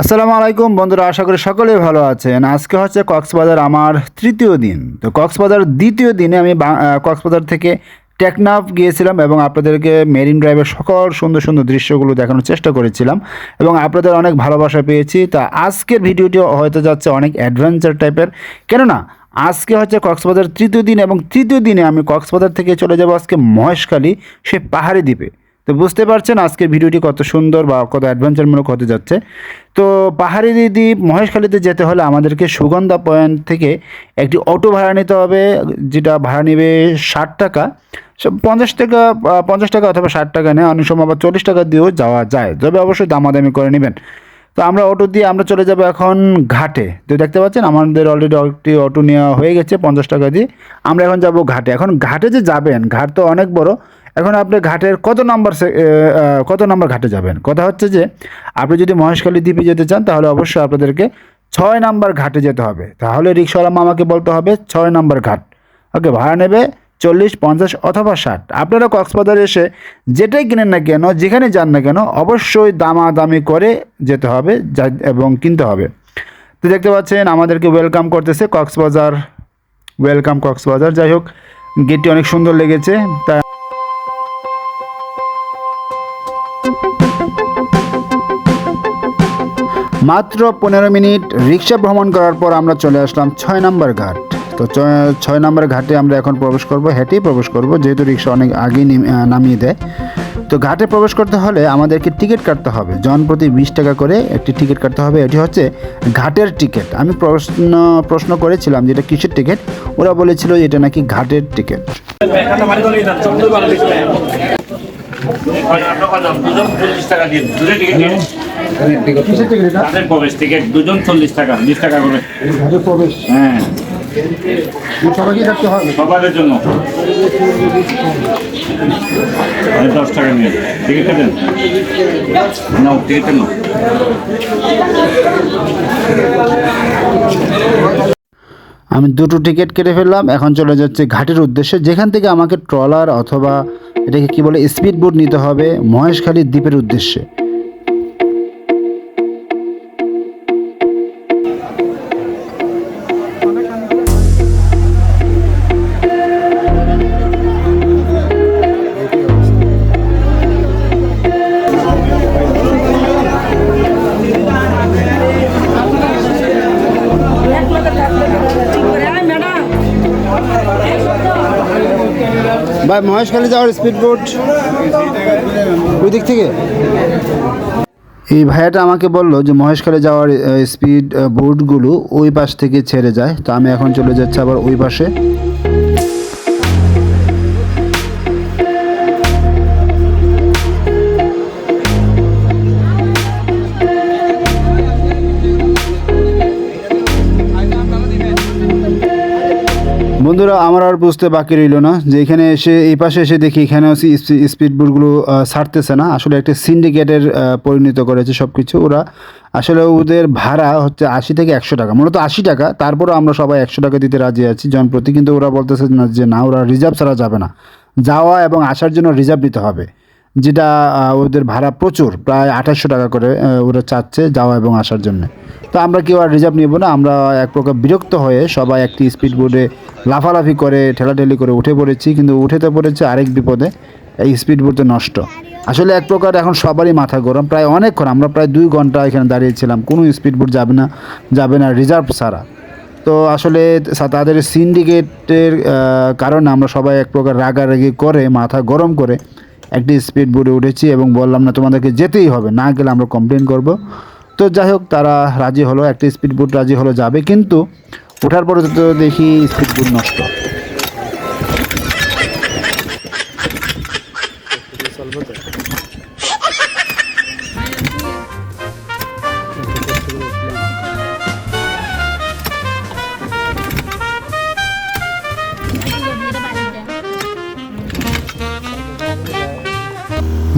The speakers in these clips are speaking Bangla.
আসসালামু আলাইকুম বন্ধুরা, আশা করি সকলেই ভালো আছেন। আজকে হচ্ছে কক্সবাজার আমার তৃতীয় দিন। তো কক্সবাজার দ্বিতীয় দিনে আমি কক্সবাজার থেকে টেকনাফ গিয়েছিলাম এবং আপনাদেরকে মেরিন ড্রাইভের সকল সুন্দর সুন্দর দৃশ্যগুলো দেখানোর চেষ্টা করেছিলাম এবং আপনাদের অনেক ভালোবাসা পেয়েছি। তা আজকের ভিডিওটি হয়তো যাচ্ছে অনেক অ্যাডভেঞ্চার টাইপের। কেননা, আজকে হচ্ছে কক্সবাজার তৃতীয় দিন এবং তৃতীয় দিনে আমি কক্সবাজার থেকে চলে যাব আজকে মহেশখালী সে পাহাড়ি দ্বীপে। তো বুঝতে পারছেন আজকের ভিডিওটি কত সুন্দর বা কত অ্যাডভেঞ্চারমূলক হতে যাচ্ছে। তো পাহাড়ি দ্বীপ মহেশখালীতে যেতে হলে আমাদেরকে সুগন্ধা পয়েন্ট থেকে একটি অটো ভাড়া নিতে হবে, যেটা ভাড়া নেবে ষাট টাকা। পঞ্চাশ টাকা পঞ্চাশ টাকা অথবা ষাট টাকা নেয়, অনেক সময় আবার চল্লিশ টাকা দিয়েও যাওয়া যায়। তবে অবশ্যই দামাদামি করে নেবেন। তো আমরা অটো দিয়ে আমরা চলে যাব এখন ঘাটে। তো দেখতে পাচ্ছেন আমাদের অলরেডি একটি অটো নেওয়া হয়ে গেছে পঞ্চাশ টাকা দিয়ে। আমরা এখন যাব ঘাটে। এখন ঘাটে যে যাবেন, ঘাট তো অনেক বড় এখন আপনি ঘাটের কত নম্বর কত নম্বর ঘাটে যাবেন? কথা হচ্ছে যে, আপনি যদি মহেশখালী দ্বীপে যেতে চান, তাহলে অবশ্যই আপনাদেরকে ছয় নাম্বার ঘাটে যেতে হবে। তাহলে রিক্সাওয়ালা মামাকে বলতে হবে, ছয় নাম্বার ঘাট। ওকে, ভাড়া নেবে চল্লিশ, পঞ্চাশ অথবা ষাট। আপনারা কক্সবাজারে এসে যেটাই কিনেন না কেন, যেখানে যান না কেন, অবশ্যই দামাদামি করে যেতে হবে এবং কিনতে হবে। তো দেখতে পাচ্ছেন, আমাদেরকে ওয়েলকাম করতেছে কক্সবাজার। ওয়েলকাম কক্সবাজার। যাই হোক, গেটটি অনেক সুন্দর লেগেছে। তা মাত্র পনেরো মিনিট রিক্সা ভ্রমণ করার পর আমরা চলে আসলাম ছয় নম্বর ঘাট। তো ছয় নম্বর ঘাটে আমরা এখন প্রবেশ করব হেঁটেই প্রবেশ করব যেহেতু রিক্সা অনেক আগেই নামিয়ে দেয়। তো ঘাটে প্রবেশ করতে হলে আমাদেরকে টিকিট কাটতে হবে জন প্রতি বিশ টাকা করে একটি টিকিট কাটতে হবে। এটি হচ্ছে ঘাটের টিকিট। আমি প্রশ্ন প্রশ্ন করেছিলাম যে এটা কিসের টিকিট? ওরা বলেছিল এটা নাকি ঘাটের টিকিট। টাকা দিন। দুটো টিকিট দিন তাদের প্রবেশ টিকিট দুজন চল্লিশ টাকা বিশ টাকা করে। প্রবেশ? হ্যাঁ। সবাইকে থাকতে হবে? সবার জন্য। দশ টাকা নিয়ে টিকিটটা দেন নাও টিকিটটা নাও আমি দুটো টিকিট কেটে ফেললাম এখন চলে যাচ্ছে ঘাটের উদ্দেশ্যে। যেখান থেকে আমাকে ট্রলার অথবা এটাকে কি বলে স্পিড বোট নিতে হবে মহেশখালী দ্বীপের উদ্দেশ্যে। ভাই, মহেশখালী যাওয়ার স্পিড বোট ওই দিক থেকে? এই ভাইয়াটা আমাকে বলল যে মহেশখালে যাওয়ার স্পিড বোটগুলো ওই পাশ থেকে ছেড়ে যায়। তো আমি এখন চলে যাচ্ছি আবার ওই পাশে। বন্ধুরা, আমার আর বুঝতে বাকি রইল না যে এখানে এসে, এই পাশে এসে দেখি এখানে স্পিড বোটগুলো ছাড়তেছে না। আসলে একটা সিন্ডিকেটের পরিণত করেছে সব কিছু ওরা আসলে ওদের ভাড়া হচ্ছে আশি থেকে একশো টাকা, মূলত আশি টাকা। তারপরে আমরা সবাই একশো টাকা দিতে রাজি আছি জনপ্রতি, কিন্তু ওরা বলতেছে না, যে না, ওরা রিজার্ভ ছাড়া যাবে না। যাওয়া এবং আসার জন্য রিজার্ভ নিতে হবে। যেটা ওদের ভাড়া প্রচুর, প্রায় আঠাশশো টাকা করে ওরা চাচ্ছে যাওয়া এবং আসার জন্য। তো আমরা কেউ আর রিজার্ভ নিব না, আমরা এক প্রকার বিরক্ত হয়ে সবাই একটি স্পিড বোর্ডে লাফালাফি করে, ঠেলাঠেলি করে উঠে পড়েছি, কিন্তু উঠেতে পড়েছে আরেক বিপদে, এই স্পিড বোর্ড নষ্ট। আসলে এক প্রকার এখন সবারই মাথা গরম, প্রায় অনেকক্ষণ, আমরা প্রায় দুই ঘণ্টা এখানে দাঁড়িয়েছিলাম, কোনো স্পিড বোর্ড যাবে না যাবে না রিজার্ভ ছাড়া। তো আসলে তাদের সিন্ডিকেটের কারণে আমরা সবাই এক প্রকার রাগারাগি করে, মাথা গরম করে একটি স্পিড বোর্ডে উঠেছি এবং বললাম, না, তোমাদেরকে যেতেই হবে, না গেলে আমরা কমপ্লেন করব। তো যাই হোক, তারা রাজি হলো, একটি স্পিড বোর্ড রাজি হলো যাবে, কিন্তু ওঠার পরে তো দেখি স্পিড বোর্ড নষ্ট।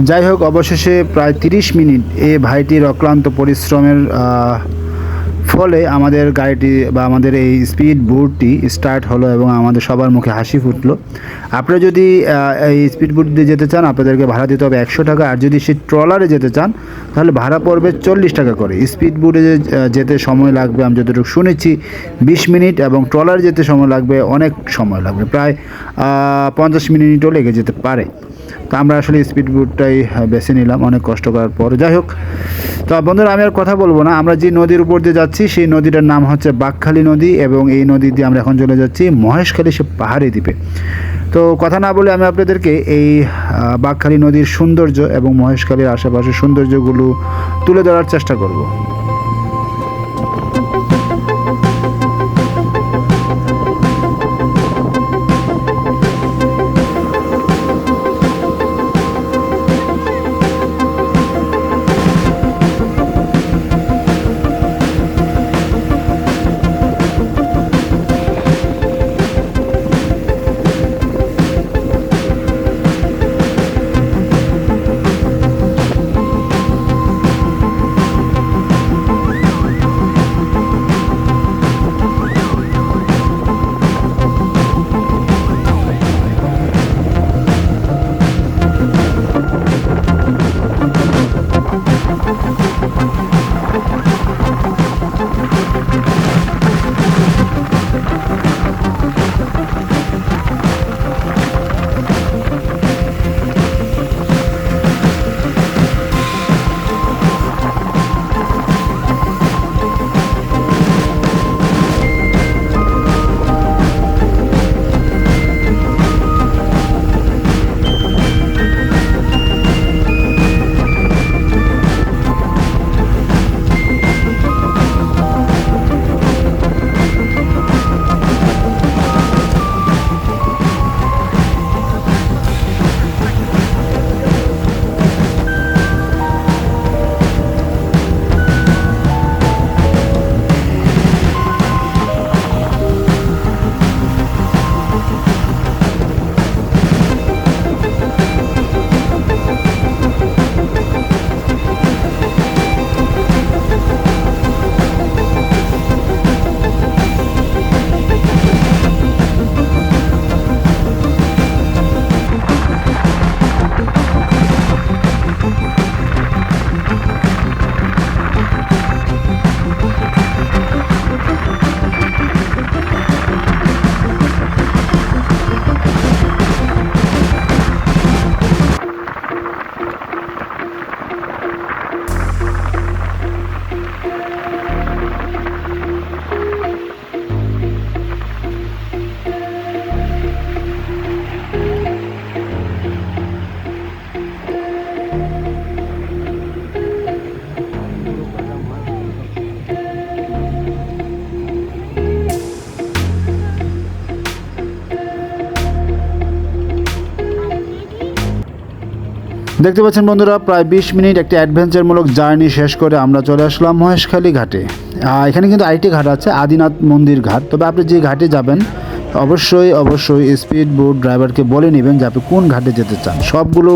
যাই হোক, অবশেষে প্রায় তিরিশ মিনিট এ ভাইটির অক্লান্ত পরিশ্রমের ফলে আমাদের গাড়িটি বা আমাদের এই স্পিড বোটটি স্টার্ট হলো এবং আমাদের সবার মুখে হাসি ফুটলো। আপনারা যদি এই স্পিড বোট দিয়ে যেতে চান, আপনাদেরকে ভাড়া দিতে হবে একশো টাকা। আর যদি সে ট্রলারে যেতে চান, তাহলে ভাড়া পড়বে চল্লিশ টাকা করে। স্পিড বোটে যেতে সময় লাগবে, আমি যতটুকু শুনেছি, বিশ মিনিট এবং ট্রলারে যেতে সময় লাগবে, অনেক সময় লাগবে। প্রায় পঞ্চাশ মিনিটও লেগে যেতে পারে। তো আমরা আসলে স্পিড বোটটাই বেছে নিলাম, অনেক কষ্ট করার পর। যাই হোক, তো বন্ধুরা, আমি আর কথা বলব না। আমরা যে নদীর উপর দিয়ে যাচ্ছি, সেই নদীটার নাম হচ্ছে বাঘখালী নদী এবং এই নদী দিয়ে আমরা এখন চলে যাচ্ছি মহেশখালী সে পাহাড়ি দ্বীপে। তো কথা না বলে আমি আপনাদেরকে এই বাঘখালী নদীর সৌন্দর্য এবং মহেশখালীর আশেপাশের সৌন্দর্যগুলো তুলে ধরার চেষ্টা করব। দেখতে পাচ্ছেন বন্ধুরা, প্রায় বিশ মিনিট একটি অ্যাডভেঞ্চারমূলক জার্নি শেষ করে আমরা চলে আসলাম মহেশখালী ঘাটে। এখানে কিন্তু আরেকটি ঘাট আছে, আদিনাথ মন্দির ঘাট। তবে আপনি যে ঘাটে যাবেন, অবশ্যই অবশ্যই স্পিড বোট ড্রাইভারকে বলে নেবেন যে আপনি কোন ঘাটে যেতে চান। সবগুলো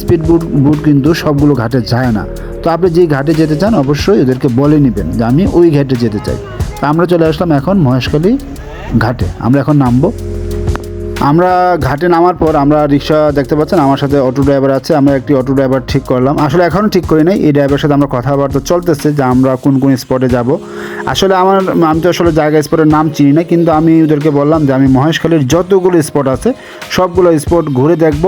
স্পিড বোট বোট কিন্তু সবগুলো ঘাটে যায় না। তো আপনি যে ঘাটে যেতে চান, অবশ্যই ওদেরকে বলে নেবেন যে আমি ওই ঘাটে যেতে চাই। তো আমরা চলে আসলাম এখন মহেশখালী ঘাটে। আমরা এখন নামবো। আমরা ঘাটে নামার পর আমরা রিক্সা দেখতে পাচ্ছেন, আমার সাথে অটো ড্রাইভার আছে, আমরা একটি অটো ড্রাইভার ঠিক করলাম। আসলে এখনও ঠিক করি নাই, এই ড্রাইভারের সাথে আমরা কথাবার্তা চলতেছে যে আমরা কোন কোন স্পটে যাব। আসলে আমার, আমি তো আসলে জায়গা স্পটের নাম চিনি না, কিন্তু আমি ওদেরকে বললাম যে আমি মহেশখালীর যতগুলো স্পট আছে, সবগুলো স্পট ঘুরে দেখব।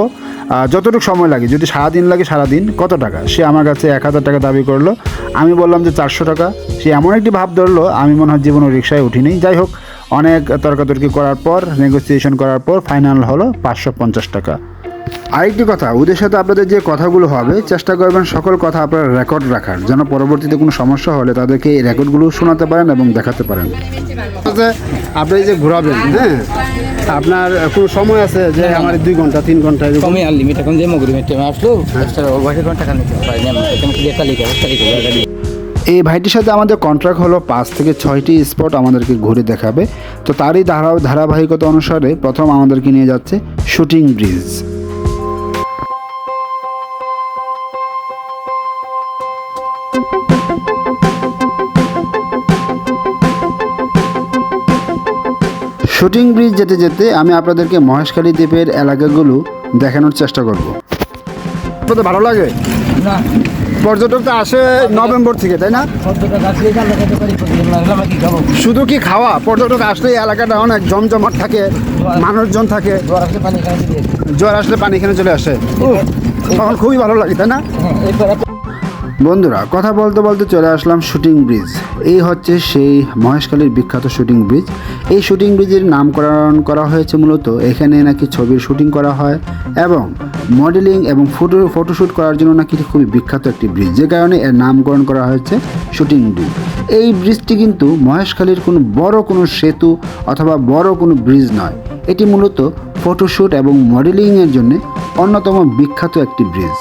যতটুকু সময় লাগে, যদি সারাদিন লাগে সারাদিন, কত টাকা? সে আমার কাছে এক হাজার টাকা দাবি করল। আমি বললাম যে চারশো টাকা। সে এমন একটি ভাব ধরলো, আমি মনে হয় জীবনে রিক্সায় উঠিনি। যাই হোক অনেক তর্কাতর্কি করার পর নেগোসিয়েশন করার পর ফাইনাল হলো পাঁচশো পঞ্চাশ টাকা। আরেকটি কথা ওদের সাথে আপনাদের যে কথাগুলো হবে চেষ্টা করবেন সকল কথা আপনার রেকর্ড রাখার। যেন পরবর্তীতে কোনো সমস্যা হলে তাদেরকে এই রেকর্ডগুলো শোনাতে পারেন এবং দেখাতে পারেন। আপনি যে ঘোরাবেন হ্যাঁ? আপনার কোনো সময় আছে যে আমার দুই ঘণ্টা তিন ঘণ্টা এরকম? কমে আর এখন যে মগরিমের টাইমে আসলো ঘণ্টা কোন টাকা নিতে পারি এই ভাইটির সাথে আমাদের কন্ট্রাক্ট হলো পাঁচ থেকে ছয়টি স্পট আমাদেরকে ঘুরে দেখাবে। তো তারই ধারা ধারাবাহিকতা অনুসারে প্রথম আমাদেরকে নিয়ে যাচ্ছে শুটিং ব্রিজ শুটিং ব্রিজ যেতে যেতে আমি আপনাদেরকে মহেশখালী দ্বীপের এলাকাগুলো দেখানোর চেষ্টা করব। আপনাদের ভালো লাগে? না। পর্যটক তো আসে নভেম্বর থেকে, তাই না? শুধু কি খাওয়া? পর্যটক আসলে এলাকাটা অনেক জমজমাট থাকে, মানুষজন থাকে। জ্বর আসলে পানি এখানে চলে আসে। তখন খুবই ভালো লাগে, তাই না? বন্ধুরা, কথা বলতে বলতে চলে আসলাম শুটিং ব্রিজ। এই হচ্ছে সেই মহেশখালীর বিখ্যাত শুটিং ব্রিজ। এই শুটিং ব্রিজের নামকরণ করা হয়েছে মূলত এখানে নাকি ছবির শুটিং করা হয় এবং মডেলিং এবং ফটো ফটোশ্যুট করার জন্য নাকি খুবই বিখ্যাত একটি ব্রিজ যে কারণে এর নামকরণ করা হয়েছে শুটিং ব্রিজ এই ব্রিজটি কিন্তু মহেশখালীর কোনো বড় কোনো সেতু অথবা বড় কোনো ব্রিজ নয়। এটি মূলত ফটোশ্যুট এবং মডেলিংয়ের জন্য অন্যতম বিখ্যাত একটি ব্রিজ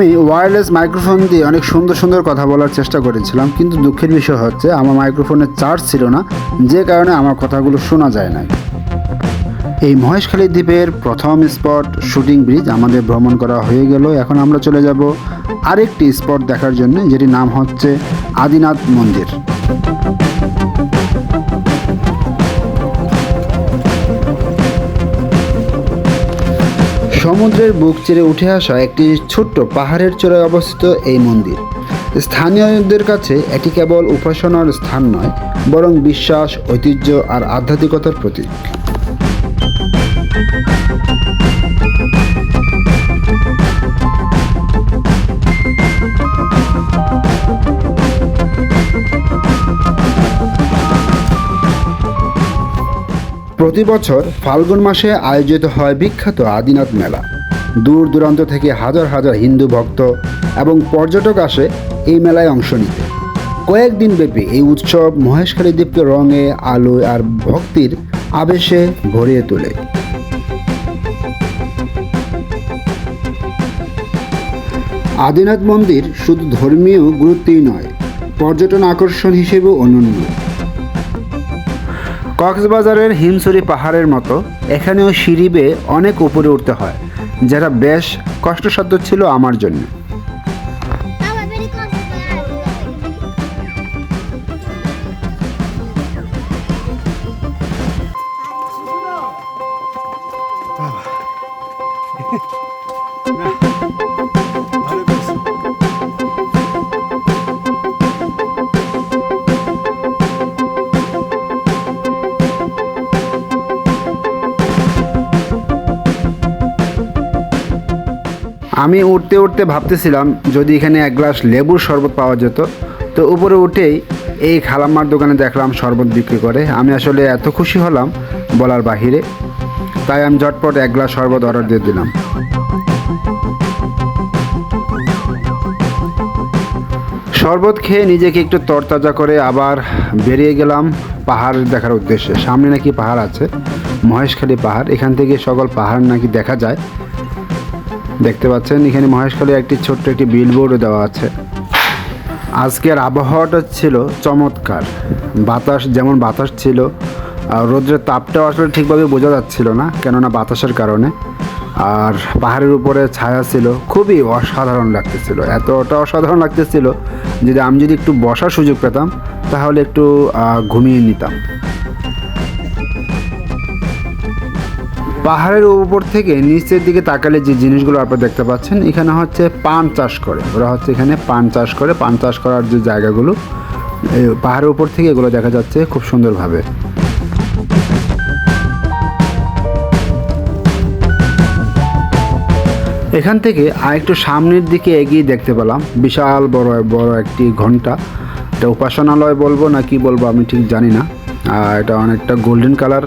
আমি ওয়্যারলেস মাইক্রোফোন দিয়ে অনেক সুন্দর সুন্দর কথা বলার চেষ্টা করেছিলাম, কিন্তু দুঃখের বিষয় হচ্ছে আমার মাইক্রোফোনের চার্জ ছিল না, যে কারণে আমার কথাগুলো শোনা যায় না এই মহেশখালী দ্বীপের প্রথম স্পট শুটিং ব্রিজ আমাদের ভ্রমণ করা হয়ে গেল। এখন আমরা চলে যাব আরেকটি স্পট দেখার জন্য, যেটির নাম হচ্ছে আদিনাথ মন্দির। সমুদ্রের বুক চিরে উঠে আসা একটি ছোট্ট পাহাড়ের চূড়ায় অবস্থিত এই মন্দির। স্থানীয়দের কাছে এটি কেবল উপাসনার স্থান নয়, বরং বিশ্বাস, ঐতিহ্য আর আধ্যাত্মিকতার প্রতীক। প্রতি বছর ফাল্গুন মাসে আয়োজিত হয় বিখ্যাত আদিনাথ মেলা। দূর দূরান্ত থেকে হাজার হাজার হিন্দু ভক্ত এবং পর্যটক আসে এই মেলায় অংশ নিতে। কয়েকদিন ব্যাপী এই উৎসব মহেশখালী দ্বীপকে রঙে, আলোয় আর ভক্তির আবেশে ভরিয়ে তোলে। আদিনাথ মন্দির শুধু ধর্মীয় গুরুত্বই নয়, পর্যটন আকর্ষণ হিসেবেও অনন্য। কক্সবাজারের হিমছড়ি পাহাড়ের মতো এখানেও সিঁড়ি বেয়ে অনেক উপরে উঠতে হয়, যেটা বেশ কষ্টসাধ্য ছিল আমার জন্য। আমি উঠতে উঠতে ভাবতেছিলাম যদি এখানে এক গ্লাস লেবুর শরবত পাওয়া যেত। তো উপরে উঠেই এই খালাম্মার দোকানে দেখলাম শরবত বিক্রি করে। আমি আসলে এত খুশি হলাম বলার বাহিরে। তাই আমি ঝটপট এক গ্লাস শরবত অর্ডার দিয়ে দিলাম। শরবত খেয়ে নিজেকে একটু তরতাজা করে আবার বেরিয়ে গেলাম পাহাড় দেখার উদ্দেশ্যে। সামনে নাকি পাহাড় আছে, মহেশখালী পাহাড়। এখান থেকে সকল পাহাড় নাকি দেখা যায়। দেখতে পাচ্ছেন, এখানে মহেশখালী একটি ছোট্ট একটি বিলবোর্ডও দেওয়া আছে। আজকের আবহাওয়াটা ছিল চমৎকার। বাতাস, যেমন বাতাস ছিল, আর রোদ্রের তাপটাও আসলে ঠিকভাবে বোঝা যাচ্ছিল না, কেননা বাতাসের কারণে। আর পাহাড়ের উপরে ছায়া ছিল, খুবই অসাধারণ লাগতেছিল। এতটা অসাধারণ লাগতেছিল যদি আমি যদি একটু বসার সুযোগ পেতাম, তাহলে একটু ঘুমিয়ে নিতাম। পাহাড়ের উপর থেকে নিচের দিকে তাকালে যে জিনিসগুলো আপনারা দেখতে পাচ্ছেন, এখানে হচ্ছে পান চাষ করে। ওরা হচ্ছে এখানে পান চাষ করে। পান চাষ করার যে জায়গাগুলো পাহাড়ের উপর থেকে এগুলো দেখা যাচ্ছে খুব সুন্দরভাবে। এখান থেকে আরেকটু সামনের দিকে এগিয়ে দেখতে পেলাম। বিশাল বড় বড় একটি ঘণ্টা। এটা উপাসনালয় বলব না কি বলব আমি ঠিক জানি না। আর এটা অনেকটা গোল্ডেন কালার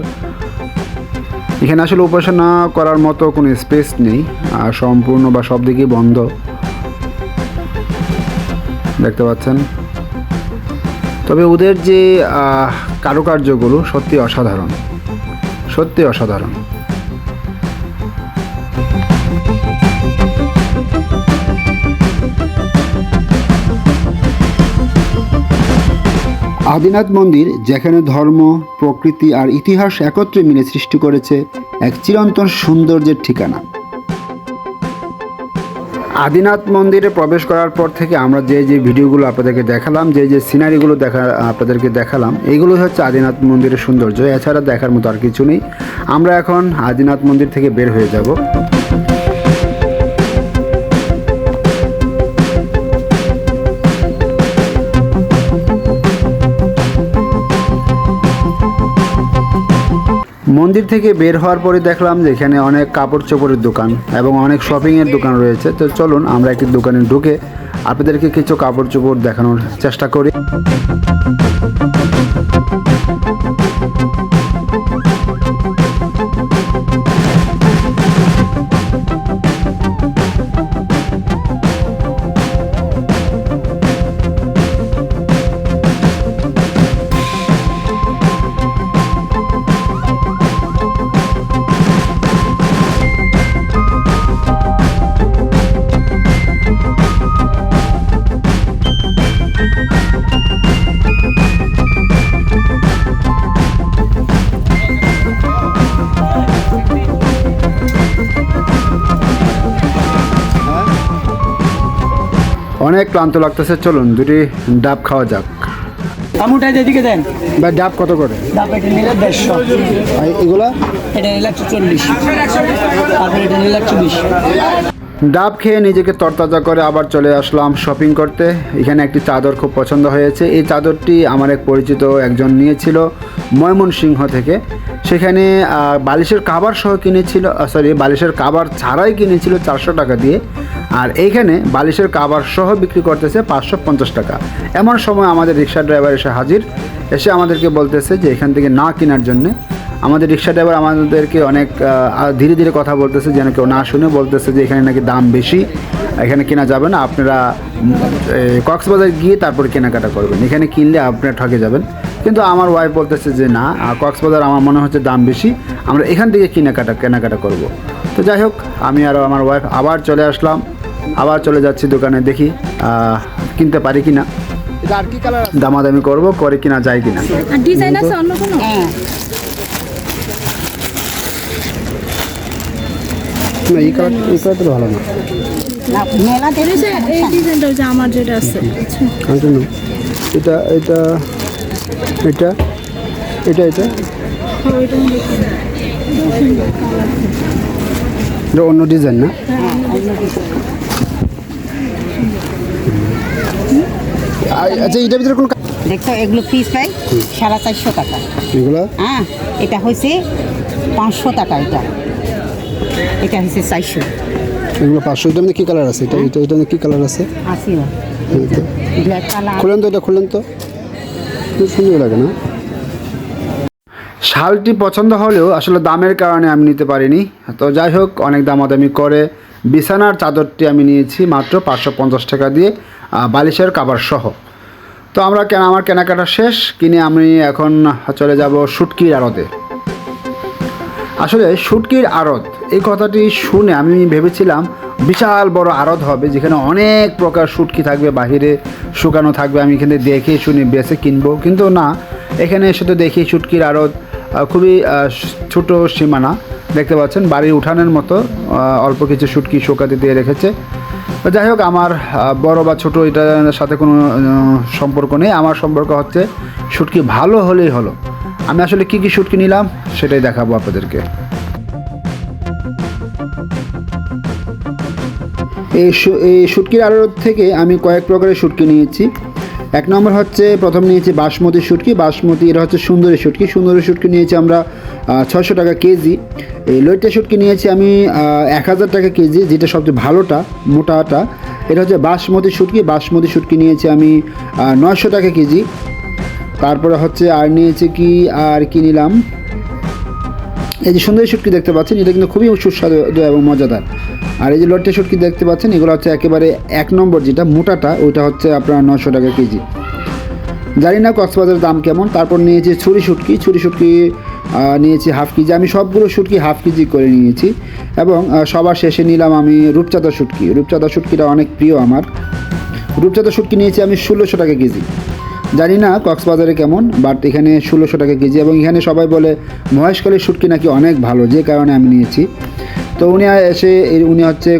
এখানে আসলে উপাসনা করার মতো কোনো স্পেস নেই, আর সম্পূর্ণ বা সব দিকেই বন্ধ। দেখতে পাচ্ছেন? তবে ওদের যে কারুকার্যগুলো সত্যি অসাধারণ। সত্যি অসাধারণ। আদিনাথ মন্দির, যেখানে ধর্ম, প্রকৃতি আর ইতিহাস একত্রে মিলে সৃষ্টি করেছে এক চিরন্তন সৌন্দর্যের ঠিকানা। আদিনাথ মন্দিরে প্রবেশ করার পর থেকে আমরা যে যে ভিডিওগুলো আপনাদেরকে দেখালাম, যে যে সিনারিগুলো দেখা, আপনাদেরকে দেখালাম এইগুলোই হচ্ছে আদিনাথ মন্দিরের সৌন্দর্য। এছাড়া দেখার মতো আর কিছু নেই। আমরা এখন আদিনাথ মন্দির থেকে বের হয়ে যাব। মন্দির থেকে বের হওয়ার পরে দেখলাম যে এখানে অনেক কাপড় চোপড়ের দোকান এবং অনেক শপিংয়ের দোকান রয়েছে। তো চলুন, আমরা একটি দোকানে ঢুকে আপনাদেরকে কিছু কাপড় চোপড় দেখানোর চেষ্টা করি। অনেক ক্লান্ত লাগতেছে চলুন দুটি ডাব খাওয়া যাক। আমুটাই যেদিকে দেন। বা ডাব কত করে? ডাব এটা নিলে দেড়শো। আর এগুলা? এটা নিলে একশো চল্লিশ। তারপরে এটা নিলে একশো বিশ। ডাব খেয়ে নিজেকে তরতাজা করে আবার চলে আসলাম শপিং করতে। এখানে একটি চাদর খুব পছন্দ হয়েছে। এই চাদরটি আমার এক পরিচিত একজন নিয়েছিল ময়মনসিংহ থেকে। সেখানে বালিশের কাবার সহ কিনেছিল সরি বালিশের কাবার ছাড়াই কিনেছিল চারশো টাকা দিয়ে। আর এইখানে বালিশের কাবার সহ বিক্রি করতেছে পাঁচশো পঞ্চাশ টাকা। এমন সময় আমাদের রিক্সা ড্রাইভার এসে হাজির। এসে আমাদেরকে বলতেছে যে এখান থেকে না কেনার জন্যে আমাদের রিক্সা ড্রাইভার আমাদেরকে অনেক ধীরে ধীরে কথা বলতেছে যেন কেউ না শুনে বলতেছে যে এখানে নাকি দাম বেশি এখানে কেনা যাবে না আপনারা কক্সবাজার গিয়ে তারপর কেনাকাটা করবেন। এখানে কিনলে আপনারা ঠকে যাবেন। কিন্তু আমার ওয়াইফ বলতেছে যে না কক্সবাজার আমার মনে হচ্ছে দাম বেশি আমরা এখান থেকে কেনাকাটা কেনাকাটা করব। তো যাই হোক আমি আর আমার ওয়াইফ আবার চলে আসলাম আবার চলে যাচ্ছি দোকানে দেখি কিনতে পারি কিনা। দামাদামি করব করে কিনা যায় কিনা। আর ডিজাইন আছে অন্য কোনো? না এই কালার এই কালারটা ভালো না। এই ডিজাইনটা যে আমার যেটা আছে। এটা এটা এটা এটা এটা। এটা অন্য ডিজাইন না? আ- আচ্ছা এটার ভিতরে কোন দেখছ এগুলো পিস প্রায় সাড়ে চারশো টাকা। এগুলো? হ্যাঁ এটা হয়েছে পাঁচশো টাকা এটা। এটা হয়েছে চারশো এগুলো পাঁচশো মধ্যে কী কালার আছে? এটা এটা এটার মধ্যে কী কালার আছে? আশি ব্ল্যাক কালার খুলেন তো এটা খুলেন তো। সুন্দর লাগে না? শালটি পছন্দ হলেও আসলে দামের কারণে আমি নিতে পারিনি। তো যাই হোক অনেক দামাদামি করে বিছানার চাদরটি আমি নিয়েছি মাত্র পাঁচশো পঞ্চাশ টাকা দিয়ে বালিশের কাবার সহ। তো আমরা কেন আমার কেনাকাটা শেষ কিনে আমি এখন চলে যাব শুটকির আড়তে। আসলে শুটকির আড়ত এই কথাটি শুনে আমি ভেবেছিলাম বিশাল বড় আড়ত হবে, যেখানে অনেক প্রকার শুটকি থাকবে, বাহিরে শুকানো থাকবে, আমি এখানে দেখে শুনে বেছে কিনবো। কিন্তু না, এখানে এসে তো দেখি শুটকির আড়ত খুবই ছোট সীমানা, দেখতে পাচ্ছেন, বাড়ির উঠানের মতো অল্প কিছু শুটকি শুকাতে দিয়ে রেখেছে। যাই হোক, আমার বড় বা ছোট এটার সাথে কোনো সম্পর্ক নেই। আমার সম্পর্ক হচ্ছে শুটকি ভালো হলেই হলো। আমি আসলে কী কী শুটকি নিলাম, সেটাই দেখাবো আপনাদেরকে। এই এই শুটকির আড়ত থেকে আমি কয়েক প্রকারের শুটকি নিয়েছি। এক নম্বর হচ্ছে, প্রথম নিয়েছি বাসমতি শুটকি। বাসমতি, এটা হচ্ছে সুন্দরী শুটকি। সুন্দরী শুটকি নিয়েছি আমরা ছয়শো টাকা কেজি। এই লইট্টা শুটকি নিয়েছি আমি এক হাজার টাকা কেজি, যেটা সবচেয়ে ভালোটা, মোটাটা। এটা হচ্ছে বাসমতি শুটকি। বাসমতি শুটকি নিয়েছি আমি নয়শো টাকা কেজি। তারপরে হচ্ছে আর নিয়েছি কি, আর কি নিলাম? এই যে সুন্দরী শুটকি দেখতে পাচ্ছেন, এটা কিন্তু খুবই সুস্বাদু এবং মজাদার। আর এই যে লট্টে শুটকি দেখতে পাচ্ছেন, এগুলো হচ্ছে একেবারে এক নম্বর যেটা, মোটাটা, ওইটা হচ্ছে আপনার নশো টাকা কেজি। জানি না কক্সবাজারের দাম কেমন, তারপর নিয়েছি ছুরি শুটকি ছুরি শুটকি নিয়েছি হাফ কেজি। আমি সবগুলো শুটকি হাফ কেজি করে নিয়েছি এবং সবার শেষে নিলাম আমি রূপচাঁদা শুটকি। রূপচাঁদা শুটকিটা অনেক প্রিয় আমার। রূপচাঁদা শুটকি নিয়েছি আমি ষোলোশো টাকা কেজি। জানি না কক্সবাজারে কেমন বাট এখানে ষোলোশো টাকা কেজি এবং এখানে সবাই বলে মহেশখালীর শুটকি নাকি অনেক ভালো, যে কারণে আমি নিয়েছি। তো উনি এসে উনি হচ্ছে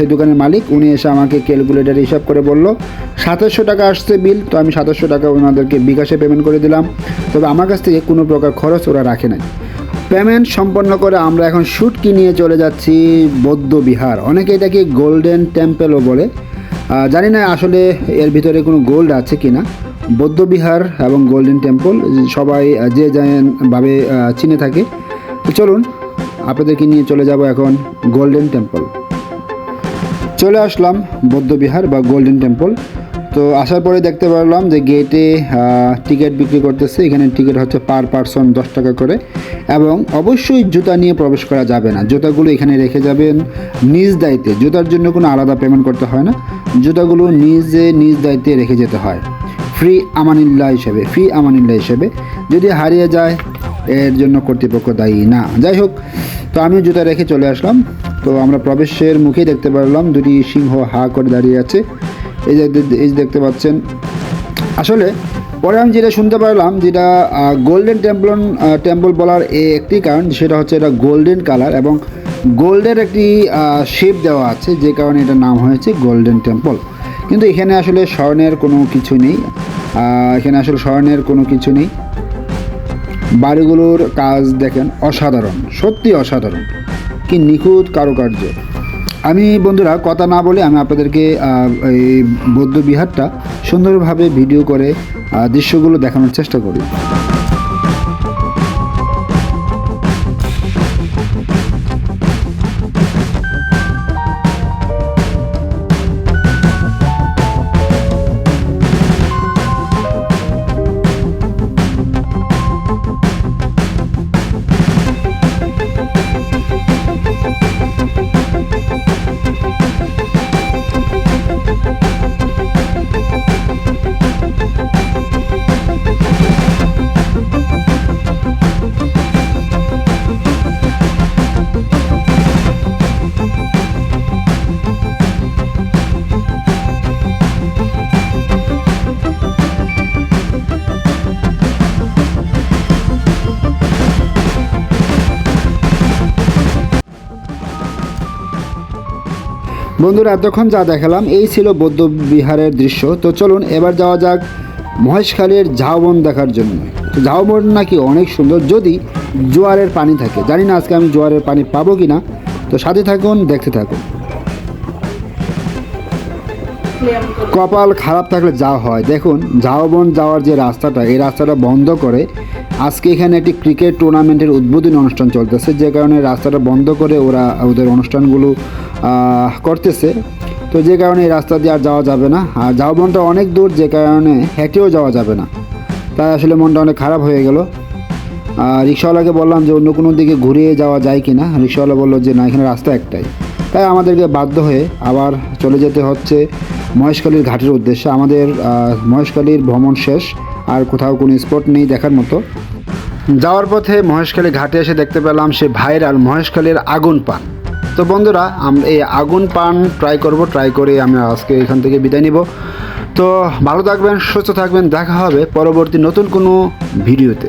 এই দোকানের মালিক। উনি এসে আমাকে ক্যালকুলেটার হিসাব করে বলল সাতাশশো টাকা আসছে বিল তো আমি সাতাশশো টাকা ওনাদেরকে বিকাশে পেমেন্ট করে দিলাম। তবে আমার কাছ থেকে কোনো প্রকার খরচ ওরা রাখে নাই। পেমেন্ট সম্পন্ন করে আমরা এখন শুটকি নিয়ে চলে যাচ্ছি বৌদ্ধ বিহার। অনেকে এটাকে গোল্ডেন টেম্পেলও বলে। জানি না আসলে এর ভিতরে কোনো গোল্ড আছে কি না বৌদ্ধবিহার এবং গোল্ডেন টেম্পল সবাই যে আহ, চিনে থাকে। চলুন আপনাদেরকে নিয়ে চলে যাব এখন গোল্ডেন টেম্পল চলে আসলাম বৌদ্ধবিহার বা গোল্ডেন টেম্পল তো আসার পরে দেখতে পারলাম যে গেটে টিকিট বিক্রি করতেছে। এখানে টিকিট হচ্ছে পার পারসন দশ টাকা করে। এবং অবশ্যই জুতা নিয়ে প্রবেশ করা যাবে না। জুতাগুলো এখানে রেখে যাবেন নিজ দায়িত্বে। জুতার জন্য কোনো আলাদা পেমেন্ট করতে হয় না। জুতাগুলো নিজে নিজ দায়িত্বে রেখে যেতে হয়। ফ্রি আমানিল্লা হিসেবে ফ্রি আমানিল্লা হিসেবে। যদি হারিয়ে যায়, এর জন্য কর্তৃপক্ষ দায়ী না। যাই হোক তো আমি জুতা রেখে চলে আসলাম। তো আমরা প্রবেশের মুখেই দেখতে পারলাম দুটি সিংহ হা করে দাঁড়িয়ে আছে। এই যে এই দেখতে পাচ্ছেন। আসলে পরে আমি যেটা শুনতে পারলাম, যেটা গোল্ডেন টেম্পল টেম্পল বলার এ একটি কারণ, সেটা হচ্ছে এটা গোল্ডেন কালার এবং গোল্ডের একটি শেপ দেওয়া আছে, যে কারণে এটার নাম হয়েছে গোল্ডেন টেম্পল কিন্তু এখানে আসলে স্বর্ণের কোনো কিছু নেই। এখানে আসলে স্বর্ণের কোনো কিছু নেই। বাড়িগুলোর কাজ দেখেন অসাধারণ, সত্যি অসাধারণ। কি নিখুঁত কারুকার্য। আমি বন্ধুরা, কথা না বলে আমি আপনাদেরকে এই বৌদ্ধ বিহারটা সুন্দরভাবে ভিডিও করে দৃশ্যগুলো দেখানোর চেষ্টা করি। বন্ধুরা, এতক্ষণ যা দেখালাম, এই ছিল বৌদ্ধ বিহারের দৃশ্য। তো চলুন, এবার যাওয়া যাক মহেশখালীর ঝাউবন দেখার জন্য। ঝাউবন নাকি অনেক সুন্দর, যদি জোয়ারের পানি থাকে। জানি না আজকে আমি জোয়ারের পানি পাবো কি না তো সাথে থাকুন, দেখতে থাকুন। কপাল খারাপ থাকলে যা হয়। দেখুন, ঝাউবন যাওয়ার যে রাস্তাটা, এই রাস্তাটা বন্ধ করে আজকে এখানে একটি ক্রিকেট টুর্নামেন্টের উদ্বোধনী অনুষ্ঠান চলতেছে যে কারণে রাস্তাটা বন্ধ করে ওরা ওদের অনুষ্ঠানগুলো করতেছে। তো যে কারণে এই রাস্তা দিয়ে আর যাওয়া যাবে না। আর ঝাউবনটা অনেক দূর যে কারণে হেঁটেও যাওয়া যাবে না। তাই আসলে মনটা অনেক খারাপ হয়ে গেল। আর রিক্সাওয়ালাকে বললাম যে অন্য কোনো দিকে ঘুরিয়ে যাওয়া যায় কি না? রিক্সাওয়ালা বলল যে না এখানে রাস্তা একটাই। তাই আমাদেরকে বাধ্য হয়ে আবার চলে যেতে হচ্ছে মহেশখালীর ঘাটের উদ্দেশ্যে। আমাদের আহ, মহেশখালীর ভ্রমণ শেষ। আর কোথাও কোনো স্পট নেই দেখার মতো। যাওয়ার পথে মহেশখালী ঘাটে এসে দেখতে পেলাম সে ভাইরাল মহেশখালীর আগুন পান। তো বন্ধুরা আমরা এই আগুন পান ট্রাই করব ট্রাই করে আমি আজকে এখান থেকে বিদায় নিব। তো ভালো থাকবেন, সুস্থ থাকবেন, দেখা হবে পরবর্তী নতুন কোনো ভিডিওতে।